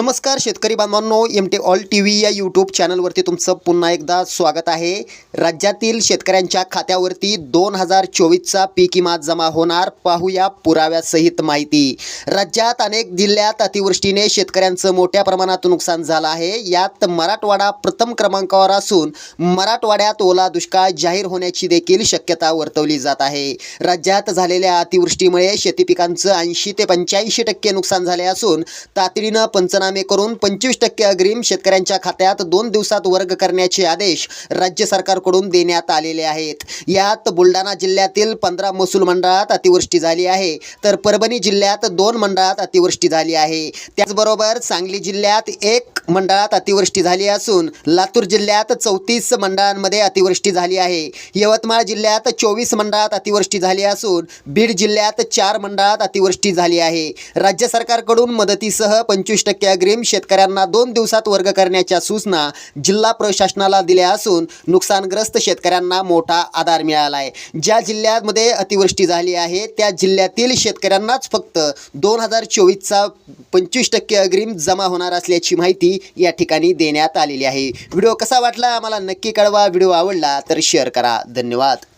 नमस्कार शेतकरी बांधवांनो M T all T V या यूट्यूब चॅनलवरती तुमचं पुन्हा एकदा स्वागत आहे. राज्यातील शेतकऱ्यांच्या खात्यावरती दोन हजार चोवीसचा पीक विमा जमा होणार. पाहूया पुराव्यासहित माहिती. राज्यात अनेक जिल्ह्यात अतिवृष्टीने शेतकऱ्यांचं मोठ्या प्रमाणात नुकसान झालं आहे. यात मराठवाडा प्रथम क्रमांकावर असून मराठवाड्यात ओला दुष्काळ जाहीर होण्याची देखील शक्यता वर्तवली जात आहे. राज्यात झालेल्या अतिवृष्टीमुळे शेती पिकांचं ऐंशी ते पंच्याऐंशी टक्के नुकसान झाले असून तातडीनं पंचनामे करून पंचवीस टक्के अग्रिम शेतकऱ्यांच्या खात्यात दोन दिवसात वर्ग करण्याचे आदेश राज्य सरकारकडून देण्यात आलेले आहेत. यात बुलढाणा जिल्ह्यातील पंधरा महसूल मंडळात अतिवृष्टी झाली आहे तर परभणी जिल्ह्यात दोन मंडळात अतिवृष्टी झाली आहे. त्याचबरोबर सांगली जिल्ह्यात एक मंडळात अतिवृष्टी झाली असून लातूर जिल्ह्यात चौतीस मंडळांमध्ये अतिवृष्टी झाली आहे. यवतमाळ जिल्ह्यात चोवीस मंडळात अतिवृष्टी झाली असून बीड जिल्ह्यात चार मंडळात अतिवृष्टी झाली आहे. राज्य सरकारकडून मदतीसह पंचवीस टक्के अग्रिम शेतकऱ्यांना दोन दिवसात वर्ग करण्याच्या सूचना जिल्हा प्रशासनाला दिल्या असून नुकसानग्रस्त शेतकऱ्यांना मोठा आधार मिळाला आहे ज्या जिल्ह्यामध्ये अतिवृष्टी झाली आहे त्या जिल्ह्यातील शेतकऱ्यांनाच फक्त दोन हजार चोवीसचा पंचवीस टक्के अग्रिम जमा होणार असल्याची माहिती या ठिकाणी देण्यात आलेली आहे. व्हिडिओ कसा वाटला? आम्हाला नक्की कळवा. व्हिडिओ आवडला तर शेअर करा. धन्यवाद.